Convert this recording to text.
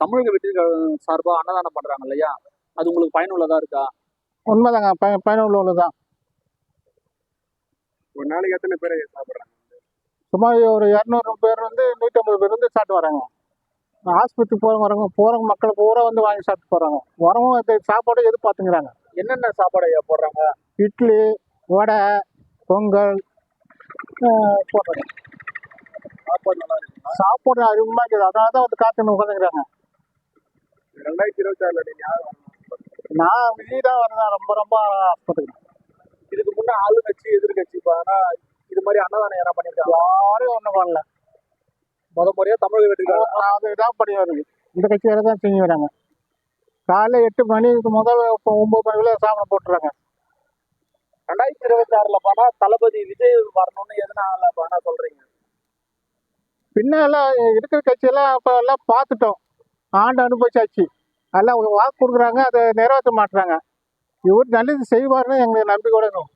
தமிழக வெற்றி கழகம் சார்பா அன்னதானம் பண்றாங்க இல்லையா? அது உங்களுக்கு பயனுள்ளதா இருக்கா? உண்மைதாங்க. பய பயனுள்ள தான் ஒரு நாளைக்கு எத்தனை பேர் சாப்பிட்றாங்க? சுமார் ஒரு இரநூறு பேர் வந்து நூற்றம்பது பேர் வந்து சாப்பிட்டு வராங்க. ஆஸ்பத்திரி போகிறவங்க வரவங்க போகிறவங்க மக்கள் பூரா வந்து வாங்கி சாப்பிட்டு போகிறாங்க வரவங்க சாப்பாடு எதிர்பார்த்துங்கிறாங்க என்னென்ன சாப்பாடு ஐயா போடுறாங்க? இட்லி வடை பொங்கல் போடுறாங்க. சாப்பாடு நல்லா சாப்பாடு அதிகமாக இருக்குது. அதனால தான் வந்து காத்துன்னு உட்காந்துக்கிறாங்க ரெண்டாயிரத்தி இருபத்தி ஆறுல நீங்க யார் வரணும்? நான் விஜய் தான் வரதான் ரொம்ப ரொம்ப ஆசைப்பட்டுக்கிறேன் இதுக்கு முன்ன ஆளுங்கட்சி எதிர்கட்சி ஆனா இது மாதிரி அன்னதானம் யாரா பண்ணிருக்காங்க யாரும் ஒன்றும் பண்ணல. முத முறையா தமிழக வெற்றி கழகம் அது இதான் படி வருது இந்த கட்சி வேறு தான் செஞ்சு வராங்க. காலைல எட்டு மணிக்கு முதல் இப்போ ஒம்பது மணிக்குள்ளே சாப்பிட போட்டுறாங்க. ரெண்டாயிரத்தி இருபத்தி ஆறுல போனா தளபதி விஜய் வரணும்னு எதனால பானா சொல்றீங்க. பின்னெல்லாம் இருக்கிற கட்சியெல்லாம் இப்போ எல்லாம் பார்த்துட்டோம். ஆண்டு அனுபவிச்சாச்சு. எல்லாம் வாக்கு கொடுக்குறாங்க அதை நிறைவேற்ற மாட்டுறாங்க. இவர் நல்லது செய்வார்னு எங்களுக்கு நம்பிக்கை விடணும்